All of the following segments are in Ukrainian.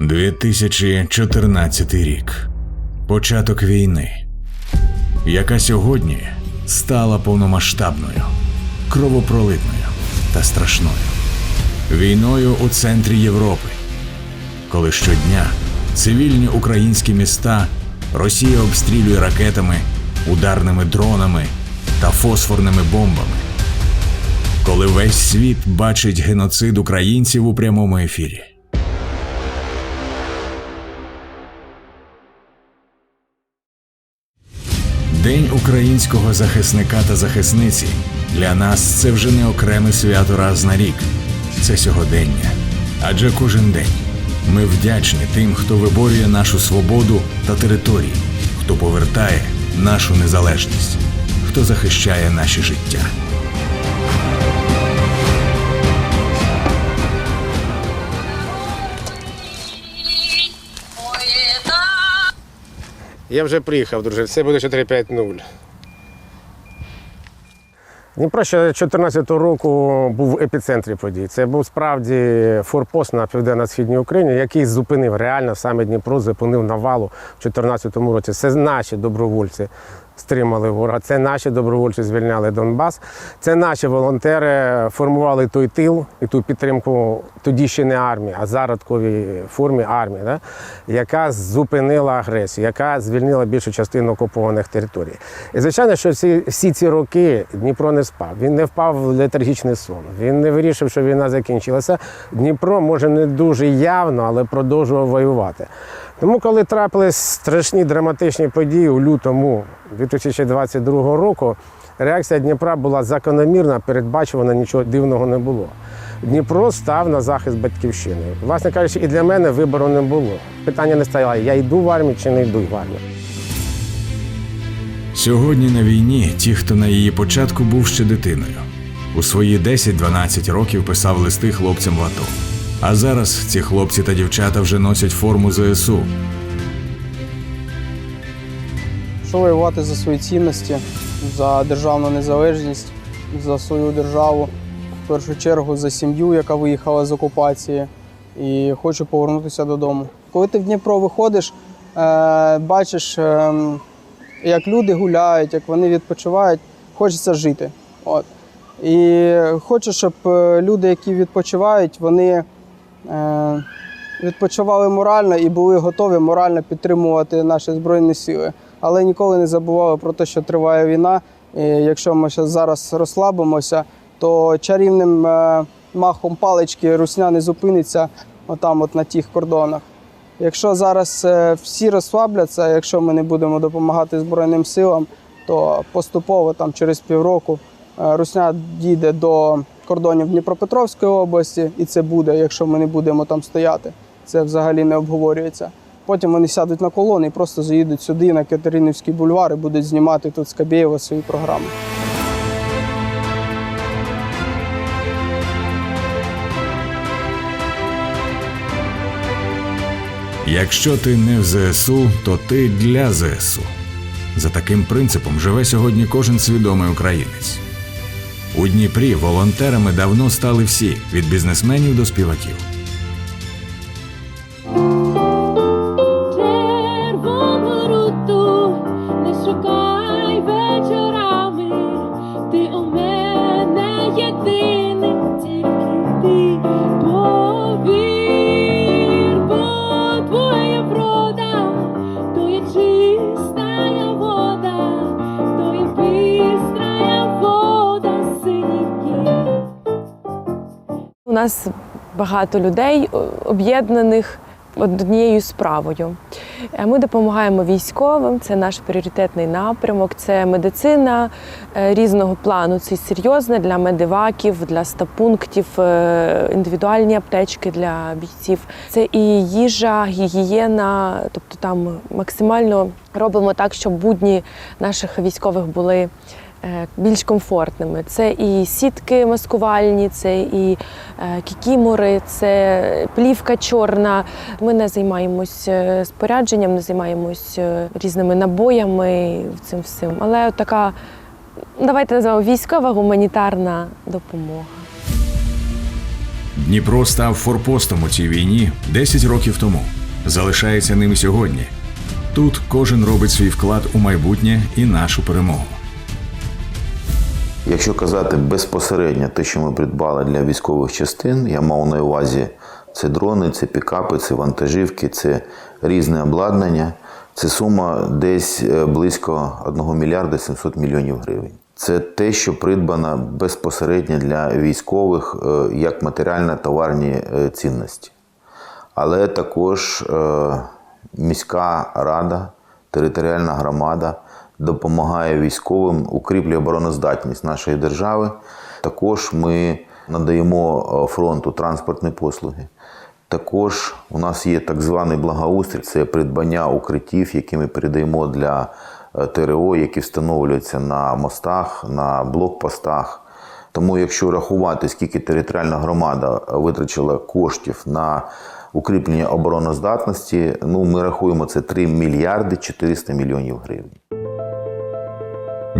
2014 рік. Початок війни, яка сьогодні стала повномасштабною, кровопролитною та страшною. Війною у центрі Європи, коли щодня цивільні українські міста Росія обстрілює ракетами, ударними дронами та фосфорними бомбами. Коли весь світ бачить геноцид українців у прямому ефірі. День українського захисника та захисниці для нас це вже не окреме свято раз на рік. Це сьогодення. Адже кожен день ми вдячні тим, хто виборює нашу свободу та території, хто повертає нашу незалежність, хто захищає наші життя. Я вже приїхав, друже. Це буде 4-5-0. Дніпро ще 2014 року був в епіцентрі подій. Це був справді форпост на південно-східній Україні, який зупинив реально саме Дніпро, зупинив навалу в 2014 році. Це наші добровольці стримали ворога. Це наші добровольці звільняли Донбас. Це наші волонтери формували той тил і ту підтримку тоді ще не армії, а зародковій формі армії, да? яка зупинила агресію, яка звільнила більшу частину окупованих територій. І звичайно, що всі, всі ці роки Дніпро не спав. Він не впав в летаргічний сон. Він не вирішив, що війна закінчилася. Дніпро може не дуже явно, але продовжував воювати. Тому, коли трапились страшні драматичні події у лютому 2022 року, реакція Дніпра була закономірна, передбачувана, нічого дивного не було. Дніпро став на захист батьківщини. Власне кажучи, і для мене вибору не було. Питання не стояло, я йду в армію чи не йду в армію. Сьогодні на війні ті, хто на її початку був ще дитиною. У свої 10-12 років писав листи хлопцям в АТО. А зараз ці хлопці та дівчата вже носять форму ЗСУ. Що воювати за свої цінності, за державну незалежність, за свою державу, в першу чергу за сім'ю, яка виїхала з окупації, і хочу повернутися додому. Коли ти в Дніпро виходиш, е, бачиш, е, як люди гуляють, як вони відпочивають, хочеться жити. От. І хочу, щоб е, люди, які відпочивають, вони відпочивали морально і були готові морально підтримувати наші збройні сили. Але ніколи не забували про те, що триває війна. І якщо ми зараз розслабимося, то чарівним е, махом палички русня не зупиниться отам, от на тих кордонах. Якщо зараз е, всі розслабляться, якщо ми не будемо допомагати Збройним силам, то поступово там через півроку е, русня дійде до кордонів Дніпропетровської області, і це буде, якщо ми не будемо там стояти. Це взагалі не обговорюється. Потім вони сядуть на колони і просто заїдуть сюди, на Катеринівський бульвар, і будуть знімати тут з Кабєєва свої програми. Якщо ти не в ЗСУ, то ти для ЗСУ. За таким принципом живе сьогодні кожен свідомий українець. У Дніпрі волонтерами давно стали всі від бізнесменів до співаків. Нас багато людей об'єднаних однією справою. Е, Ми допомагаємо військовим, це наш пріоритетний напрямок, це медицина е, різного плану. Це серйозне для медиваків, для стапунктів, е, індивідуальні аптечки для бійців. Це і їжа, гігієна, тобто там максимально робимо так, щоб будні наших військових були е, більш комфортними. Це і сітки маскувальні, це і е, кікімори, це плівка чорна. Ми не займаємось е, спорядженням, не займаємось е, різними набоями цим всім. Але така, давайте називаємо військова гуманітарна допомога. Дніпро став форпостом у цій війні 10 років тому. Залишається ним сьогодні. Тут кожен робить свій вклад у майбутнє і нашу перемогу. Якщо казати безпосередньо те, що ми придбали для військових частин, я мав на увазі це дрони, це пікапи, це вантажівки, це різне обладнання. Це сума десь е, близько 1 мільярда 700 мільйонів гривень. Це те, що придбано безпосередньо для військових е, як матеріально-товарні е, цінності. Але також міська рада, територіальна громада допомагає військовим, укріплює обороноздатність нашої держави. Також ми надаємо е, фронту транспортні послуги. Також у нас є так званий благоустрій, це придбання укриттів, які ми передаємо для е, ТРО, які встановлюються на мостах, на блокпостах. Тому, якщо рахувати, скільки територіальна громада витрачила коштів на укріплення обороноздатності, ну ми рахуємо це 3 мільярди 400 мільйонів гривень.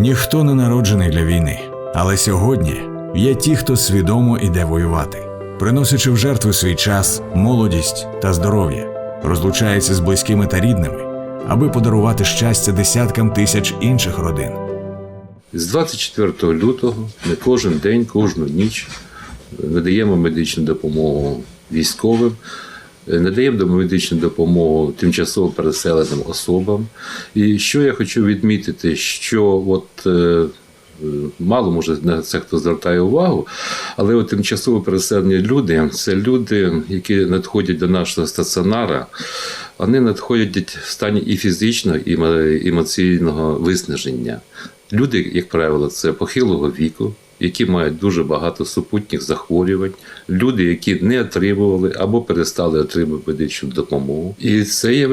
Ніхто не народжений для війни, але сьогодні є ті, хто свідомо іде воювати, приносячи в жертву свій час, молодість та здоров'я, розлучається з близькими та рідними, аби подарувати щастя десяткам тисяч інших родин. З 24 лютого ми кожен день, кожну ніч надаємо медичну допомогу військовим, надаємо медичну допомогу тимчасово переселеним особам. І що я хочу відмітити, що от е, е, мало може на це хто звертає увагу, але от тимчасово переселені люди це люди, які надходять до нашого стаціонара. Вони надходять в стані і фізичного, і емоційного виснаження. Люди, як правило, це похилого віку, які мають дуже багато супутніх захворювань, люди, які не отримували або перестали отримувати медичну допомогу. І це є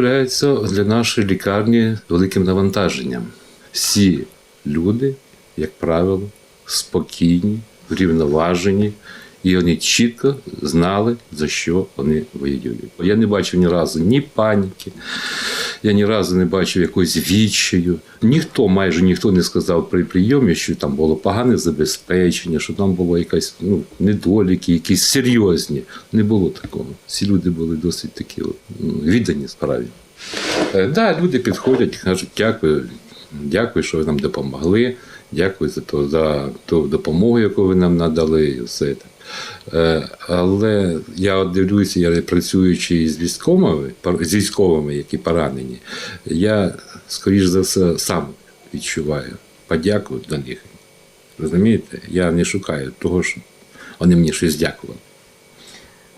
для нашої лікарні великим навантаженням. Всі люди, як правило, спокійні, врівноважені, і вони чітко знали, за що вони воюють. Я не бачив ні разу ні паніки, я ні разу не бачив якогось відчаю. Ніхто, майже ніхто не сказав при прийомі, що там було погане забезпечення, що там було якась ну, недоліки, якісь серйозні. Не було такого. Всі люди були досить такі от, ну, віддані справі. Так, да, люди підходять кажуть, дякую, дякую, що ви нам допомогли, дякую за ту допомогу, яку ви нам надали, і все так. Е, Але я дивлюся, я працюючи з військовими, з військовими, які поранені, я, скоріш за все, сам відчуваю подяку до них. Розумієте? Я не шукаю того, що вони мені щось дякували.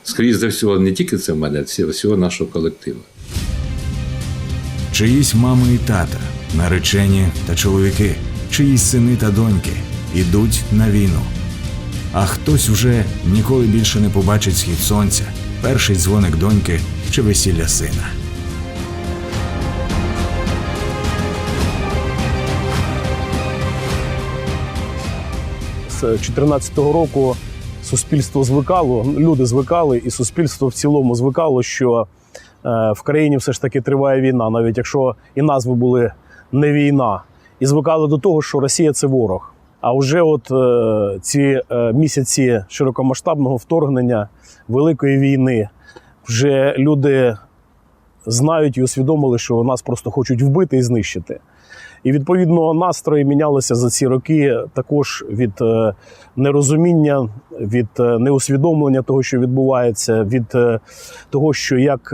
Скоріше за всього, не тільки це в мене, а всього нашого колективу. Чиїсь мами і тата, наречені та чоловіки, чиїсь сини та доньки ідуть на війну. А хтось вже ніколи більше не побачить схід сонця, перший дзвоник доньки чи весілля сина. з 2014 року суспільство звикало, люди звикали, і суспільство в цілому звикало, що е, в країні все ж таки триває війна, навіть якщо і назви були не війна, і звикали до того, що Росія це ворог. А вже от е, ці е, місяці широкомасштабного вторгнення великої війни вже люди знають і усвідомили, що нас просто хочуть вбити і знищити. І відповідно настрої мінялися за ці роки також від е, нерозуміння, від неусвідомлення того, що відбувається, від того, що як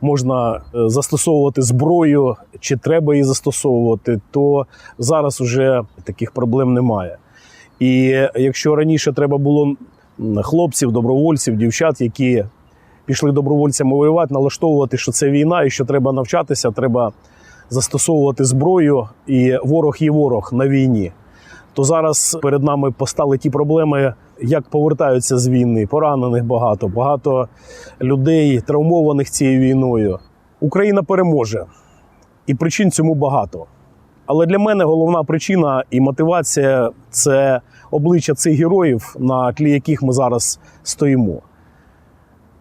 можна е, застосовувати зброю, чи треба її застосовувати, то зараз вже таких проблем немає. І якщо раніше треба було хлопців, добровольців, дівчат, які пішли добровольцями воювати, налаштовувати, що це війна і що треба навчатися, треба застосовувати зброю, і ворог є ворог на війні. То зараз перед нами постали ті проблеми, як повертаються з війни. Поранених багато, багато людей травмованих цією війною. Україна переможе, і причин цьому багато. Але для мене головна причина і мотивація це обличчя цих героїв, на тлі яких ми зараз стоїмо.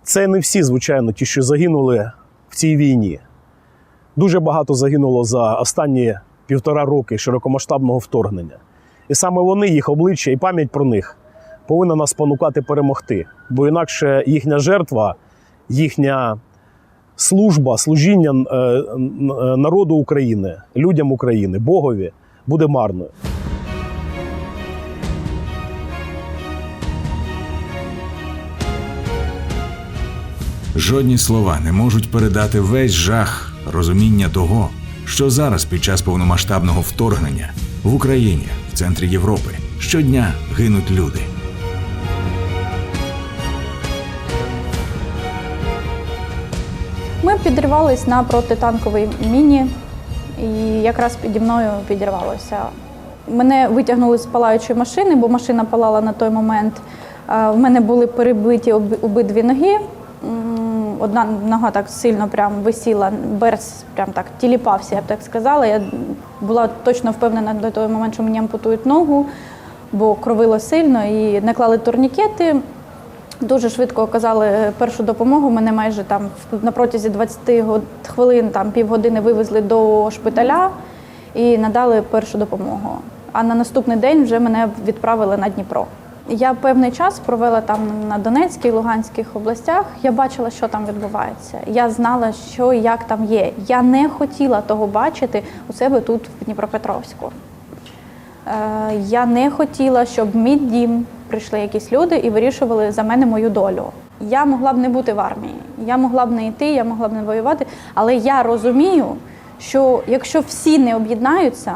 Це не всі, звичайно, ті, що загинули в цій війні. Дуже багато загинуло за останні півтора роки широкомасштабного вторгнення. І саме вони, їх обличчя і пам'ять про них повинна нас спонукати перемогти. Бо інакше їхня жертва, їхня служба, служіння е, народу України, людям України, Богові буде марною. Жодні слова не можуть передати весь жах розуміння того, що зараз під час повномасштабного вторгнення в Україні, в центрі Європи, щодня гинуть люди. Ми підривались на протитанковій міні, і якраз піді мною підірвалося. Мене витягнули з палаючої машини, бо машина палала на той момент. Е, В мене були перебиті обидві ноги. Одна нога так сильно прям висіла, берц прям так тіліпався, я б так сказала. Я була точно впевнена до той момент, що мені ампутують ногу, бо кровило сильно і не клали турнікети. Дуже швидко оказали першу допомогу. Мене майже там на протязі 20 год- хвилин, там півгодини вивезли до шпиталя і надали першу допомогу. А на наступний день вже мене відправили на Дніпро. Я певний час провела там на Донецькій, Луганських областях. Я бачила, що там відбувається. Я знала, що як там є. Я не хотіла того бачити у себе тут, в Дніпропетровську. Е, Я не хотіла, щоб в мій дім прийшли якісь люди і вирішували за мене мою долю. Я могла б не бути в армії, я могла б не йти, я могла б не воювати, але я розумію, що якщо всі не об'єднаються,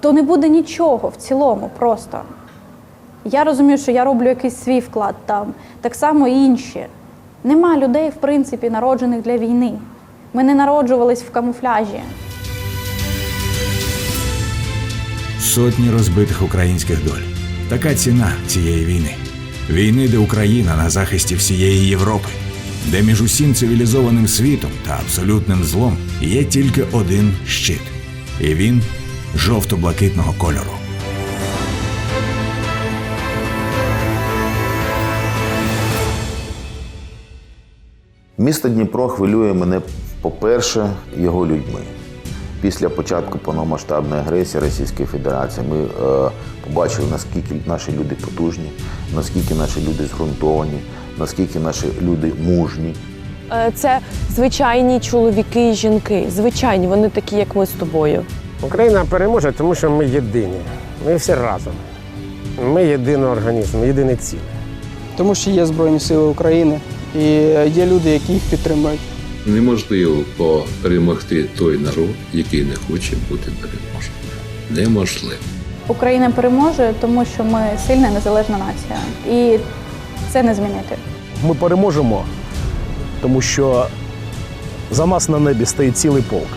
то не буде нічого в цілому просто. Я розумію, що я роблю якийсь свій вклад там, так само і інші. Нема людей, в принципі, народжених для війни. Ми не народжувались в камуфляжі. Сотні розбитих українських доль. Така ціна цієї війни. Війни, де Україна на захисті всієї Європи, де між усім цивілізованим світом та абсолютним злом є тільки один щит, і він жовто-блакитного кольору. Місто Дніпро хвилює мене, по-перше, його людьми. Після початку повномасштабної агресії Російської Федерації ми е, побачили, наскільки наші люди потужні, наскільки наші люди зґрунтовані, наскільки наші люди мужні. Е, Це звичайні чоловіки і жінки. Звичайні, вони такі, як ми з тобою. Україна переможе, тому що ми єдині. Ми всі разом. Ми єдиний організм, єдине ціле. Тому що є Збройні Сили України і є люди, які їх підтримують. Неможливо перемогти той народ, який не хоче бути переможеним. Неможливо. Україна переможе, тому що ми сильна незалежна нація. І це не змінити. Ми переможемо, тому що за нас на небі стоїть цілий полк.